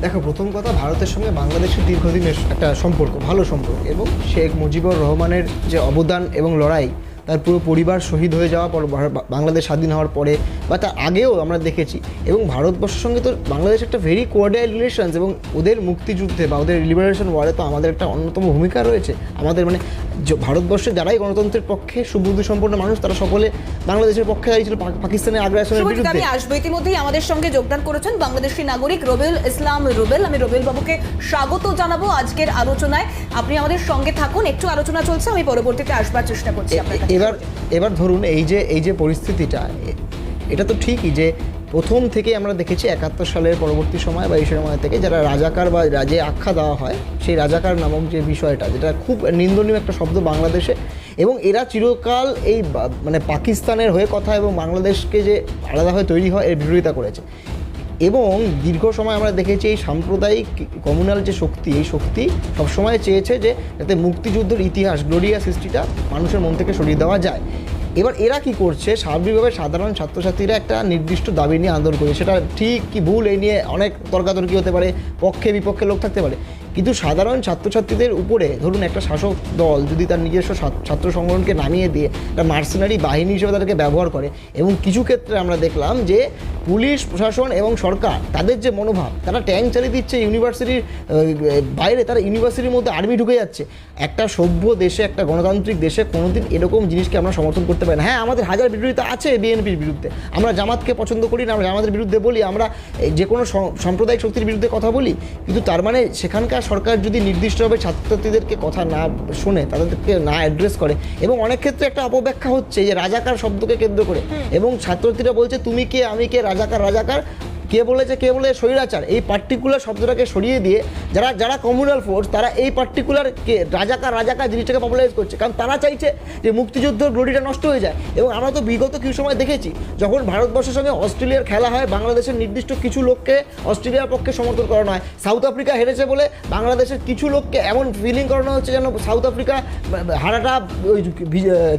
দেখো, প্রথম কথা, ভারতের সঙ্গে বাংলাদেশের দীর্ঘদিনের একটা সম্পর্ক, ভালো সম্পর্ক। এবং শেখ মুজিবুর রহমানের যে অবদান এবং লড়াই তার পুরো পরিবার শহীদ হয়ে যাওয়া পর বাংলাদেশ স্বাধীন হওয়ার পরে বা তার আগেও আমরা দেখেছি। এবং ভারতবর্ষের সঙ্গে তো বাংলাদেশ একটা ভেরি কোয়ার্ডিয়াল রিলেশনস এবং ওদের মুক্তিযুদ্ধে বা ওদের লিবারেশন ওয়ারে তো আমাদের একটা অন্যতম ভূমিকা রয়েছে। আমাদের মানে ভারতবর্ষে যারাই গণতন্ত্রের পক্ষে সুবুদ্ধি সম্পন্ন মানুষ তারা সকলে বাংলাদেশের পক্ষে দাঁড়িয়েছিল পাকিস্তানের আগ্রাসনের বিরুদ্ধে। আমি আসব ইতিমধ্যেই। আমাদের সঙ্গে যোগদান করেছেন বাংলাদেশি নাগরিক রবিউল ইসলাম রুবেল। আমি রবিউল বাবুকে স্বাগত জানাব আজকের আলোচনায়। আপনি আমাদের সঙ্গে থাকুন। একটু আলোচনা চলছে আমি পরবর্তীতে আসবার চেষ্টা করছি আপনার এবার এবার ধরুন এই যে এই যে পরিস্থিতিটা এটা তো ঠিকই যে প্রথম থেকে আমরা দেখেছি একাত্তর সালের পরবর্তী সময় বা এই সময় থেকে যারা রাজাকার বা রাজে আখ্যা দেওয়া হয়, সেই রাজাকার নামক যে বিষয়টা, যেটা খুব নিন্দনীয় একটা শব্দ বাংলাদেশে এবং এরা চিরকাল এই মানে পাকিস্তানের হয়ে কথা এবং বাংলাদেশকে যে আলাদাভাবে তৈরি হয় এর বিরোধিতা করেছে। এবং দীর্ঘ সময় আমরা দেখেছি এই সাম্প্রদায়িক কমিউনাল যে শক্তি, এই শক্তি সবসময় চেয়েছে যে যাতে মুক্তিযুদ্ধের ইতিহাস গ্লোরিয়াস হিস্ট্রিটা মানুষের মন থেকে সরিয়ে দেওয়া যায়। এবার এরা কি করছে? স্বাভাবিকভাবে সাধারণ ছাত্রছাত্রীরা একটা নির্দিষ্ট দাবি নিয়ে আন্দোলন করে সেটা ঠিক কি ভুল এই নিয়ে অনেক তর্কাতর্কি হতে পারে পক্ষে বিপক্ষে লোক থাকতে পারে। কিন্তু সাধারণ ছাত্রছাত্রীদের উপরে ধরুন একটা শাসক দল যদি তার নিজস্ব ছাত্র- সংগঠনকে নামিয়ে দিয়ে একটা মার্সেনারি বাহিনী হিসেবে তাদেরকে ব্যবহার করে এবং কিছু ক্ষেত্রে আমরা দেখলাম যে পুলিশ, প্রশাসন এবং সরকার তাদের যে মনোভাব, তারা ট্যাঙ্ক চালিয়ে দিচ্ছে ইউনিভার্সিটির বাইরে, তারা ইউনিভার্সিটির মধ্যে আর্মি ঢুকে যাচ্ছে। একটা সভ্য দেশে, একটা গণতান্ত্রিক দেশে কোনোদিন এরকম জিনিসকে আমরা সমর্থন করতে পারি না। হ্যাঁ আমাদের হাজার বিরোধিতা আছে বিএনপির বিরুদ্ধে। আমরা জামাতকে পছন্দ করি না, আমরা জামাতের বিরুদ্ধে বলি, আমরা যে কোনো সাম্প্রদায়িক শক্তির বিরুদ্ধে কথা বলি, কিন্তু তার মানে সেখানকার সরকার যদি নির্দিষ্টভাবে ছাত্রছাত্রীদেরকে কথা না শোনে তাদেরকে না অ্যাড্রেস করে এবং অনেক ক্ষেত্রে একটা অপব্যাখ্যা হচ্ছে যে রাজাকার শব্দকে কেন্দ্র করে এবং ছাত্রছাত্রীরা বলছে তুমি কে? আমি কে? রাজাকার রাজাকার? কে বলেছে, কে বলে, স্বৈরাচার, এই পার্টিকুলার শব্দটাকে সরিয়ে দিয়ে যারা যারা কমিউনাল ফোর্স তারা এই পার্টিকুলার কে, রাজাকার রাজাকার জিনিসটাকে পপুলারাইজ করছে। কারণ তারা চাইছে যে মুক্তিযুদ্ধের গ্লোরিটা নষ্ট হয়ে যায়। এবং আমরা তো বিগত কিছু সময় দেখেছি, যখন ভারতবর্ষের সঙ্গে অস্ট্রেলিয়ার খেলা হয়, বাংলাদেশের নির্দিষ্ট কিছু লোককে অস্ট্রেলিয়ার পক্ষে সমর্থন করানো হয়। সাউথ আফ্রিকা হেরেছে বলে বাংলাদেশের কিছু লোককে এমন ফিলিং করানো হচ্ছে যেন সাউথ আফ্রিকা, হারাটা ওই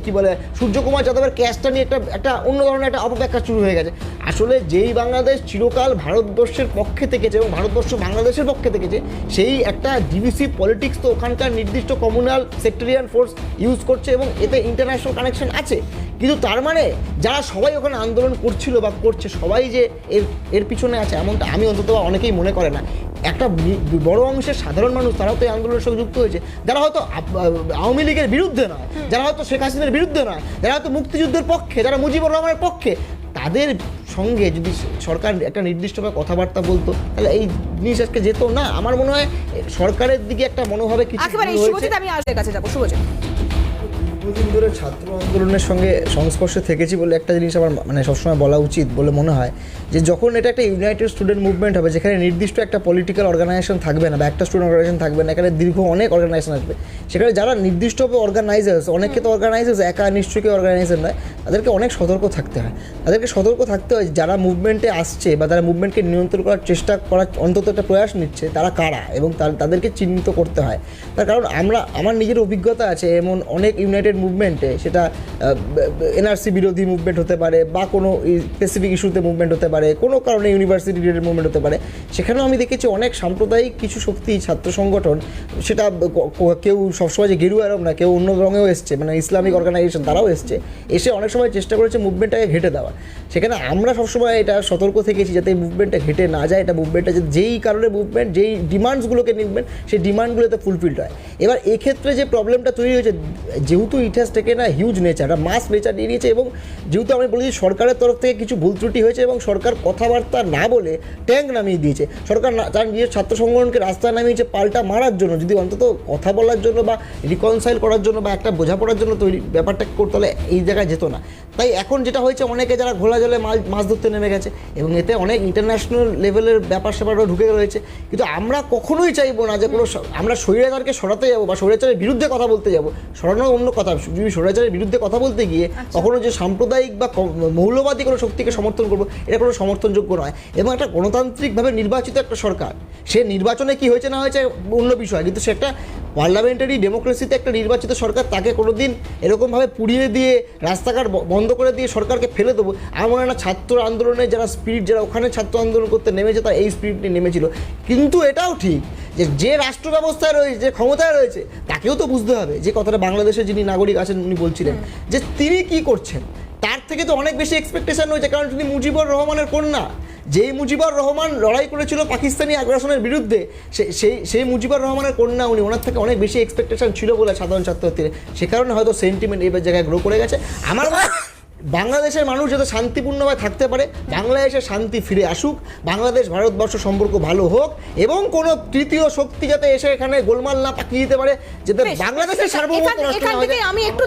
কী বলে, সূর্যকুমার যাদবের ক্যাচটা নিয়ে একটা একটা অন্য ধরনের একটা অপব্যাখ্যা শুরু হয়ে গেছে। আসলে যেই বাংলাদেশ চিরকাল ভারতবর্ষের পক্ষে থেকেছে এবং ভারতবর্ষ বাংলাদেশের পক্ষে থেকেছে সেই একটা ডিভিসি পলিটিক্স তো ওখানকার নির্দিষ্ট কমিউনাল সেক্টরিয়ান ফোর্স ইউজ করছে এবং এতে ইন্টারন্যাশনাল কানেকশন আছে। কিন্তু তার মানে যারা সবাই ওখানে আন্দোলন করছিল বা করছে সবাই যে এর এর পিছনে আছে এমনটা আমি অন্তত অনেকেই মনে করে না। একটা বড় অংশের সাধারণ মানুষ তারাও তো এই আন্দোলনের সঙ্গে যুক্ত হয়েছে। যারা হয়তো আওয়ামী লীগের বিরুদ্ধে নয় যারা হয়তো শেখ হাসিনার বিরুদ্ধে নয় যারা হয়তো মুক্তিযুদ্ধের পক্ষে যারা মুজিবুর রহমানের পক্ষে তাদের সঙ্গে যদি সরকার একটা নির্দিষ্টভাবে কথাবার্তা বলতো তাহলে এই জিনিস আজকে যেত না। আমার মনে হয় সরকারের দিকে একটা মনোভাবে কিছু আমি কাছে যাব। শুভজিৎ। দীর্ঘদিন ধরে ছাত্র আন্দোলনের সঙ্গে সংস্পর্শে থেকেছি বলে একটা জিনিস আমার মানে সবসময় বলা উচিত বলে মনে হয়, যে যখন এটা একটা ইউনাইটেড স্টুডেন্ট মুভমেন্ট হবে, যেখানে নির্দিষ্ট একটা পলিটিক্যাল অর্গানাইজেশন থাকবে না বা একটা স্টুডেন্ট অর্গানাইজেশন থাকবে না, এখানে দীর্ঘ অনেক অর্গানাইজেশন আসবে। সেখানে যারা নির্দিষ্টভাবে অর্গানাইজার্স অনেকে তো অর্গানাইজার্স একা নিশ্চয়ই কেউ অর্গানাইজার নয়, তাদেরকে অনেক সতর্ক থাকতে হয়। তাদেরকে সতর্ক থাকতে হয় যারা মুভমেন্টে আসছে বা তারা মুভমেন্টকে নিয়ন্ত্রণ করার চেষ্টা করার অন্তত একটা প্রয়াস নিচ্ছে, তারা কারা? এবং তাদেরকে চিহ্নিত করতে হয়। তার কারণ আমরা আমার নিজের অভিজ্ঞতা আছে, এমন অনেক ইউনাইটেড মুভমেন্টে সেটা এনআরসি বিরোধী মুভমেন্ট হতে পারে বা কোনো স্পেসিফিক ইস্যুতে মুভমেন্ট হতে পারে, কোনো কারণে ইউনিভার্সিটি রিলেটেড মুভমেন্ট হতে পারে, সেখানেও আমি দেখেছি অনেক সাম্প্রদায়িক কিছু শক্তি, ছাত্র সংগঠন, সেটা কেউ সবসময় যে গেরুয়া রং না, কেউ অন্য রঙেও এসছে মানে ইসলামিক অর্গানাইজেশন তারাও এসছে, এসে অনেক সময় চেষ্টা করেছে মুভমেন্টটাকে ঘেটে দেওয়া সেখানে আমরা সবসময় এটা সতর্ক থেকেছি যাতে এই মুভমেন্টটা ঘেটে না যায়, এটা মুভমেন্টটা যেই কারণে মুভমেন্ট যেই ডিমান্ডসগুলোকে নিবেন, সেই ডিমান্ডগুলোতে ফুলফিলড হয়। এবার এক্ষেত্রে যে প্রবলেমটা তৈরি হয়েছে, যেহেতু ইতিহাস থেকে না হিউজ নেচার একটা মাস নেচার নিয়ে নিয়েছে এবং যেহেতু আমি বলেছি সরকারের তরফ থেকে কিছু ভুল ত্রুটি হয়েছে এবং সরকার কথাবার্তা না বলে ট্যাঙ্ক নামিয়ে দিয়েছে। সরকার তার নিজের ছাত্র সংগঠনকে রাস্তায় নামিয়েছে পাল্টা মারার জন্য। যদি অন্তত কথা বলার জন্য বা রিকনসাইল করার জন্য বা একটা বোঝাপড়ার জন্য তৈরি ব্যাপারটা করতে হলে এই জায়গায় যেত না। তাই এখন যেটা হয়েছে, অনেকে যারা ঘোলা জলে মাছ মাছ ধরতে নেমে গেছে এবং এতে অনেক ইন্টারন্যাশনাল লেভেলের ব্যাপার স্যাপারও ঢুকে রয়েছে। কিন্তু আমরা কখনোই চাইব না যে কোনো আমরা স্বৈরাচারকে সরাতে যাব বা স্বৈরাচারের বিরুদ্ধে কথা বলতে যাব সরানো অন্য কথা যদি স্বৈরাচারের বিরুদ্ধে কথা বলতে গিয়ে কখনো যে সাম্প্রদায়িক বা মৌলবাদী কোনো শক্তিকে সমর্থন করব এটা কোনো সমর্থনযোগ্য নয়। এবং একটা গণতান্ত্রিকভাবে নির্বাচিত একটা সরকার সে নির্বাচনে কি হয়েছে না হয়েছে অন্য বিষয় কিন্তু সে একটা পার্লামেন্টারি ডেমোক্রেসিতে একটা নির্বাচিত সরকার তাকে কোনো দিন এরকমভাবে পুড়িয়ে দিয়ে রাস্তাঘাট বন্ধ করে দিয়ে সরকারকে ফেলে দেবো আমার না ছাত্র আন্দোলনে যারা স্পিরিট যারা ওখানে ছাত্র আন্দোলন করতে নেমেছে তারা এই স্পিরিট নিয়ে নেমেছিল। কিন্তু এটাও ঠিক যে যে রাষ্ট্র ব্যবস্থায় রয়েছে যে ক্ষমতায় রয়েছে তাকেও তো বুঝতে হবে। যে কথাটা বাংলাদেশে যিনি নাগরিক আছেন উনি বলছিলেন যে তিনি কি করছেন তার থেকে তো অনেক বেশি এক্সপেকটেশন রয়েছে। কারণ তিনি মুজিবুর রহমানের কন্যা। যেই মুজিবুর রহমান লড়াই করেছিল পাকিস্তানি আগ্রাসনের বিরুদ্ধে সে- সেই সেই মুজিবুর রহমানের কন্যা উনি ওনার থেকে অনেক বেশি এক্সপেকটেশন ছিল বলে সাধারণ ছাত্রছাত্রীদের। সে কারণে হয়তো সেন্টিমেন্ট এই জায়গায় গ্রো করে গেছে। আমার বাংলাদেশের মানুষ যাতে শান্তিপূর্ণভাবে থাকতে পারে বাংলাদেশে শান্তি ফিরে আসুক বাংলাদেশ ভারতবর্ষ সম্পর্ক ভালো হোক এবং কোনো তৃতীয় শক্তি যাতে এসে এখানে গোলমাল না পাকিয়ে দিতে পারে যাতে বাংলাদেশের সার্বভৌমত্ব। আমি একটু